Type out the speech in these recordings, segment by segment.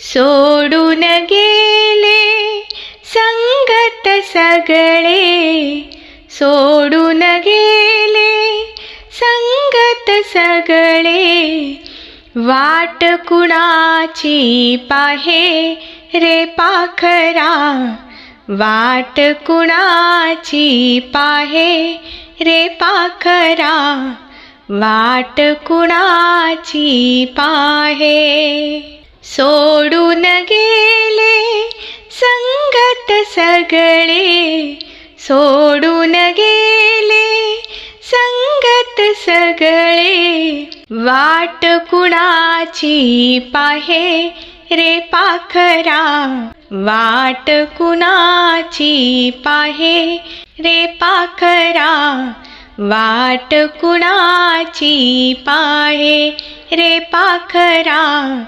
सोडून गेले संगत सगळे. सोडून गेले संगत सगळे. वाट कुणाची पाहे रे पाखरा? वाट कुणाची पाहे रे पाखरा? वाट कुणाची पाहे? सोडून गेले संगत सगळे. सोडून गेले संगत सगळे. वाट कुणाची पाहे रे पाखरा? वाट कुणाची पाहे रे पाखरा? वाट कुणाची पाहे रे पाखरा?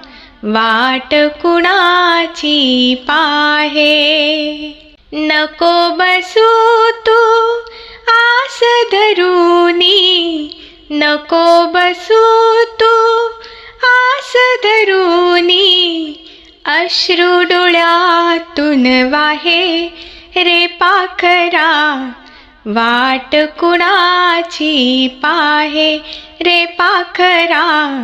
वाट कुणाची पाहे? नको बसू तू आस धरूनी. नको बसू तू आस धरूनी. अश्रू डोळ्यातून वाहे रे पाखरा. वाट कुणाची पाहे रे पाखरा?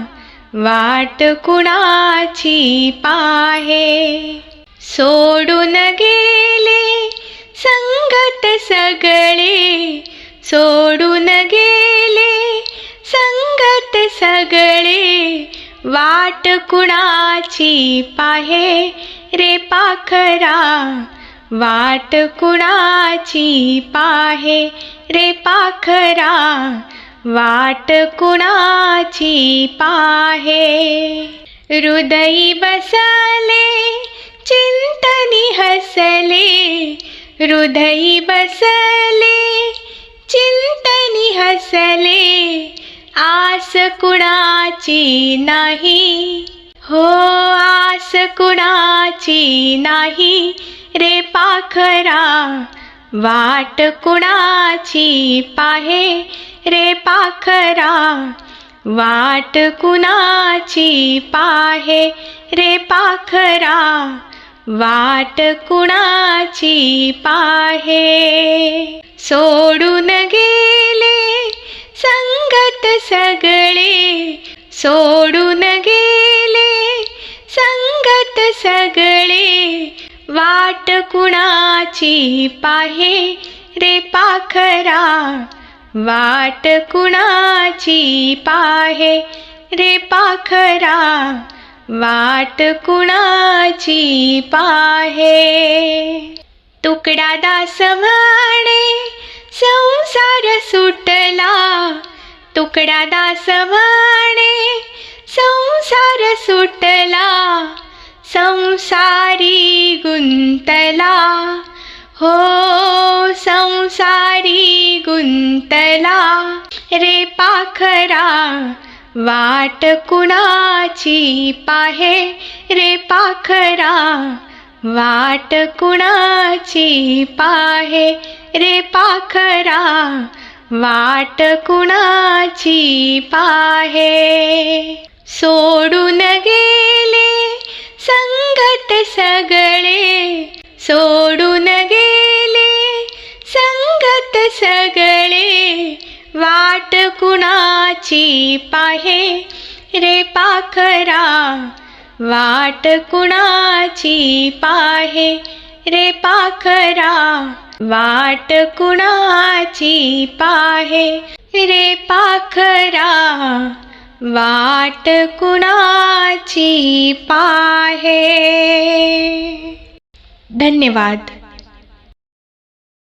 वाट कुणाची पाहे? सोडून गेले संगत सगळे. सोडून गेले संगत सगळे. वाट कुणाची पाहे? रे पाखरा वाट कुणाची पाहे? रे पाखरा वाट कुणाची पाहे? हृदयी बसले चिंतनी हसले. हृदयी बसले चिंतनी हसले. आस कुणाची नाही? हो आस कुणाची नाही? रे पाखरा वाट कुणाची पाहे रे पाखरा? वाट कुणाची पाहे रे पाखरा? वाट कुणाची पाहे? सोडून गेले संगत सगळे सोडून गेले संगत सगळे. वाट कुणाची पाहे रे पाखरा? वाट कुणाची पाहे रे पाखरा? वाट कुणाची पाहे? तुकडा दास म्हणे संसार सुटला. तुकडा दास म्हणे संसार सुटला. संसारी गुंतला हो संसारी गुंतला. रे पाखरा वाट कुणाची पाहे? रे पाखरा वाट कुणाची पाहे? रे पाखरा वाट कुणाची पाहे? सोडून गे संगत सगळे सोडून गेले. संगत सगळे वाट कुणाची पाहे? रे पाखरा वाट कुणाची पाहे? रे पाखरा वाट कुणाची पाहे? रे पाखरा वाट कुणाची पाहे? धन्यवाद.